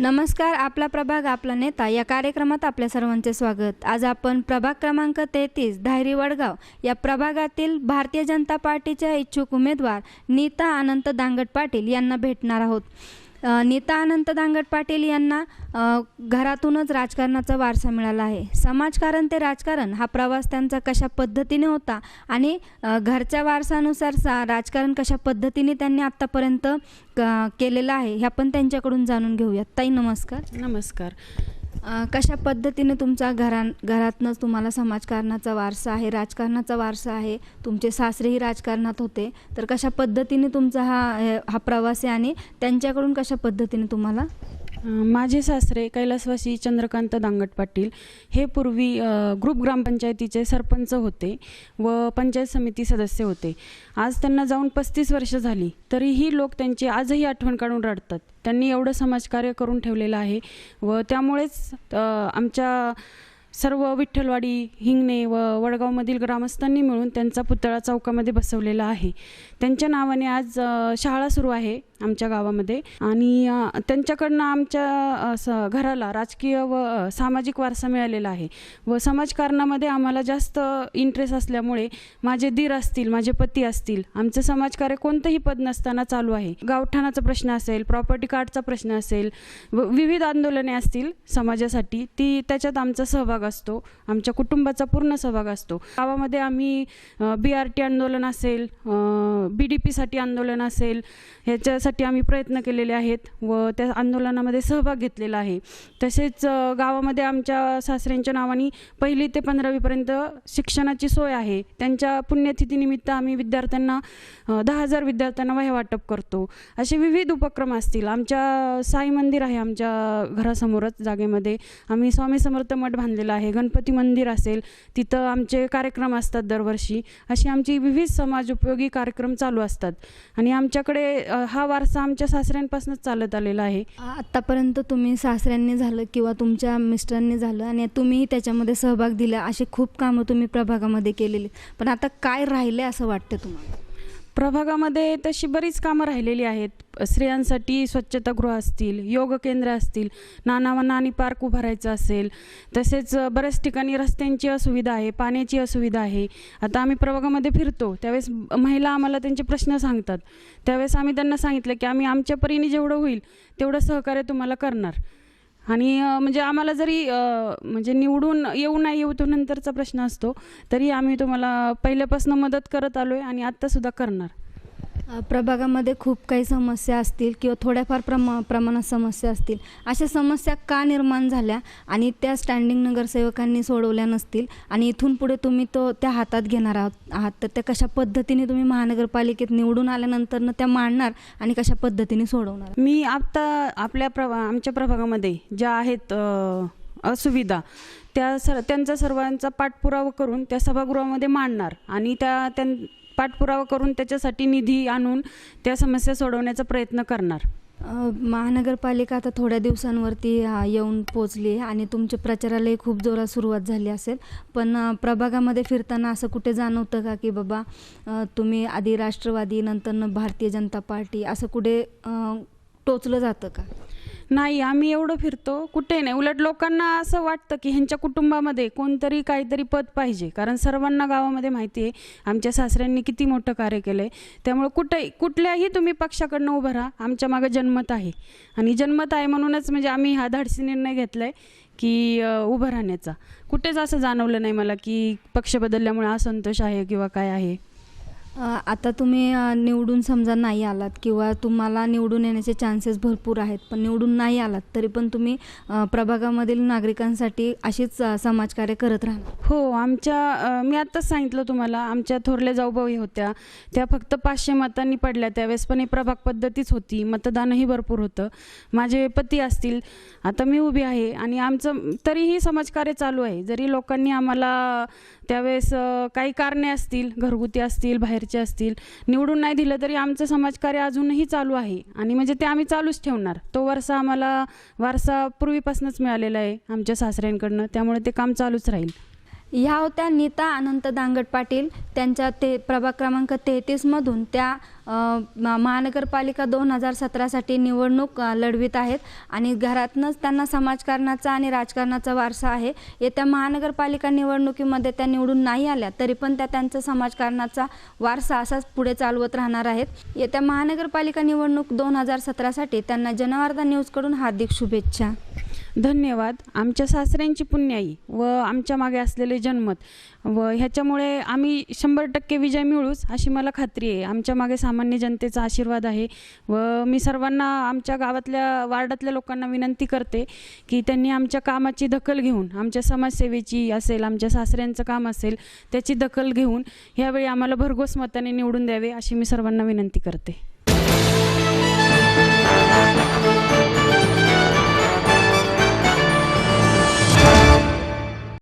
नमस्कार आपला प्रभाग आपला नेता. या कार्यक्रमात आपल्या सर्वांचे स्वागत. आज आपण प्रभाग क्रमांक तेहतीस धायरी वडगाव या प्रभागातील भारतीय जनता पार्टीच्या इच्छुक उमेदवार नीता अनंत दांगट पाटील यांना भेटणार आहोत. नीता अनंत दांगट पाटील यांना घरातूनच राजकारणाचा वारसा मिळाला आहे. समाजकारण ते राजकारण हा प्रवास त्यांचा कशा पद्धतीने होता आणि घरच्या वारसानुसार सा राजकारण कशा पद्धतीने त्यांनी आत्तापर्यंत क- केलेलं आहे हे आपण त्यांच्याकडून जाणून घेऊयात. ताई नमस्कार. नमस्कार. कशा पद्धतीने तुमचा घरा घरातनंच तुम्हाला समाजकारणाचा वारसा आहे राजकारणाचा वारसा आहे तुमचे सासरेही राजकारणात होते तर कशा पद्धतीने तुमचा हा हा प्रवास आहे आणि त्यांच्याकडून कशा पद्धतीने तुम्हाला माझे सासरे कैलासवासी चंद्रकांत दांगट पाटील हे पूर्वी ग्रुप ग्रामपंचायतीचे सरपंच होते व पंचायत समिती सदस्य होते. आज त्यांना जाऊन पस्तीस वर्ष झाली तरीही लोक त्यांची आजही आठवण काढून रडतात. त्यांनी एवढं समाजकार्य करून ठेवलेलं आहे व त्यामुळेच आमच्या सर्व विठ्ठलवाडी हिंगणे व वडगावमधील ग्रामस्थांनी मिळून त्यांचा पुतळा चौकामध्ये बसवलेला आहे. त्यांच्या नावाने आज शाळा सुरू आहे आमच्या गावामध्ये. आणि त्यांच्याकडनं आमच्या घराला राजकीय व सामाजिक वारसा मिळालेला आहे. व समाजकारणामध्ये आम्हाला जास्त इंटरेस्ट असल्यामुळे माझे दीर असतील माझे पती असतील आमचं समाजकार्य कोणतंही पद नसताना चालू आहे. गावठाणाचा प्रश्न असेल प्रॉपर्टी कार्डचा प्रश्न असेल व विविध आंदोलने असतील समाजासाठी ती त्याच्यात आमचा सहभाग असतो. आमच्या कुटुंबाचा पूर्ण सहभाग असतो. गावामध्ये आम्ही बी आर टी आंदोलन असेल बी डी पीसाठी आंदोलन असेल ह्याच्यासाठी आम्ही प्रयत्न केलेले आहेत व त्या आंदोलनामध्ये सहभाग घेतलेला आहे. तसेच गावामध्ये आमच्या सासऱ्यांच्या नावाने पहिली ते पंधरावीपर्यंत शिक्षणाची सोय आहे. त्यांच्या पुण्यतिथीनिमित्त आम्ही विद्यार्थ्यांना दहा हजार विद्यार्थ्यांना वह्या वाटप करतो. असे विविध उपक्रम असतील. आमच्या साई मंदिर आहे आमच्या घरासमोरच जागेमध्ये. आम्ही स्वामी समर्थ मठ बांधलेलं आहे गणपती मंदिर असेल तिथं आमचे कार्यक्रम असतात दरवर्षी. अशी आमची विविध समाज उपयोगी कार्यक्रम चालू असतात. आणि आमच्याकडे हा वारसा आमच्या सासऱ्यांपासूनच चालत आलेला आहे. आत्तापर्यंत तुम्ही सासऱ्यांनी झालं किंवा तुमच्या मिस्टरांनी झालं आणि तुम्हीही त्याच्यामध्ये सहभाग दिला असे खूप कामं तुम्ही प्रभागामध्ये केलेली. पण आता काय राहिले असं वाटतं तुम्हाला? प्रभागामध्ये तशी बरीच कामं राहिलेली आहेत. स्त्रियांसाठी स्वच्छतागृह असतील योग केंद्र असतील नाना व नानी पार्क उभारायचं असेल तसेच बऱ्याच ठिकाणी रस्त्यांची असुविधा आहे पाण्याची असुविधा आहे. आता आम्ही प्रभागामध्ये फिरतो त्यावेळेस महिला आम्हाला त्यांचे प्रश्न सांगतात. त्यावेळेस आम्ही त्यांना सांगितलं की आम्ही आमच्या परीने जेवढं होईल तेवढं सहकार्य तुम्हाला करणार. आणि म्हणजे आम्हाला जरी म्हणजे निवडून येऊ नाही येऊ तो नंतरचा प्रश्न असतो तरी आम्ही तुम्हाला पहिल्यापासून मदत करत आलो आहे आणि आत्तासुद्धा करणार. प्रभागामध्ये खूप काही समस्या असतील किंवा थोड्याफार प्रमा प्रमाणात समस्या असतील अशा समस्या का निर्माण झाल्या आणि त्या स्टँडिंग नगरसेवकांनी सोडवल्या नसतील आणि इथून पुढे तुम्ही तो त्या हातात घेणार आहात आहात तर त्या कशा पद्धतीने तुम्ही महानगरपालिकेत निवडून आल्यानंतर त्या मांडणार आणि कशा पद्धतीने सोडवणार? मी आत्ता आपल्या प्रभा आमच्या प्रभागामध्ये ज्या आहेत असुविधा. त्या सर त्यांचा सर्वांचा पाठपुरावा करून त्या सभागृहामध्ये मांडणार आणि त्या त्यां पाठपुरावा करून त्याच्यासाठी निधी आणून त्या समस्या सोडवण्याचा प्रयत्न करणार. महानगरपालिका आता थोड्या दिवसांवरती येऊन पोचली आहे आणि तुमच्या प्रचारालाही खूप जोरात सुरुवात झाली असेल. पण प्रभागामध्ये फिरताना असं कुठे जाणवतं का की बाबा तुम्ही आधी राष्ट्रवादी नंतर भारतीय जनता पार्टी असं कुठे टोचलं जातं का? नाही आम्ही एवढं फिरतो. कुठे नाही. उलट लोकांना असं वाटतं की ह्यांच्या कुटुंबामध्ये कोणतरी काहीतरी पद पाहिजे. कारण सर्वांना गावामध्ये माहिती आहे आमच्या सासऱ्यांनी किती मोठं कार्य केलं आहे त्यामुळे कुठे कुठल्याही तुम्ही पक्षाकडनं उभं राहा. आमच्या मागं जन्मत आहे. आणि जन्मत आहे म्हणूनच म्हणजे आम्ही हा धाडसी निर्णय घेतला आहे की उभं राहण्याचा. कुठेच असं जाणवलं नाही मला की पक्ष बदलल्यामुळे असंतोष आहे किंवा काय आहे. आता तुम्ही निवडून समजा नाही आलात किंवा तुम्हाला निवडून येण्याचे चान्सेस भरपूर आहेत पण निवडून नाही आलात तरी पण तुम्ही प्रभागामधील नागरिकांसाठी अशीच समाजकार्य करत राहा हो आमच्या मी आत्ताच सांगितलं तुम्हाला आमच्या थोरल्या जाऊबाई होत्या. त्या फक्त पाचशे मतांनी पडल्या त्यावेळेस पण ही प्रभाग पद्धतीच होती मतदानही भरपूर होतं. माझे पती असतील आता मी उभी आहे आणि आमचं तरीही समाजकार्य चालू आहे. जरी लोकांनी आम्हाला त्यावेळेस काही कारणे असतील घरगुती असतील बाहेरची असतील निवडून नाही दिलं तरी आमचं समाजकार्य अजूनही चालू आहे. आणि म्हणजे ते आम्ही चालूच ठेवणार. तो वारसा आम्हाला वारसा पूर्वीपासूनच मिळालेला आहे आमच्या सासऱ्यांकडनं. त्यामुळे ते काम चालूच राहील. ह्या होत्या नीता अनंत दांगट पाटील. त्यांच्या ते प्रभाग क्रमांक तेहतीसमधून त्या महानगरपालिका दोन हजार सतरासाठी निवडणूक लढवीत लढवित आहेत. आणि घरातनंच त्यांना समाजकारणाचा आणि राजकारणाचा वारसा आहे. येत्या महानगरपालिका निवडणुकीमध्ये त्या निवडून नाही आल्या तरी पण त्या त्यांचा समाजकारणाचा वारसा असाच पुढे चालवत राहणार आहेत. येत्या महानगरपालिका निवडणूक दोन हजार सतरासाठी त्यांना जनवार्ता न्यूजकडून हार्दिक शुभेच्छा. धन्यवाद. आमच्या सासऱ्यांची पुण्याई व आमच्या मागे असलेले जनमत व ह्याच्यामुळे आम्ही शंभर टक्के विजय मिळूच अशी मला खात्री आहे. आमच्या मागे सामान्य जनतेचा आशीर्वाद आहे व मी सर्वांना आमच्या गावातल्या वार्डातल्या लोकांना विनंती करते की त्यांनी आमच्या कामाची दखल घेऊन आमच्या समाजसेवेची असेल आमच्या सासऱ्यांचं काम असेल त्याची दखल घेऊन ह्यावेळी आम्हाला भरघोस मताने निवडून द्यावे अशी मी सर्वांना विनंती करते.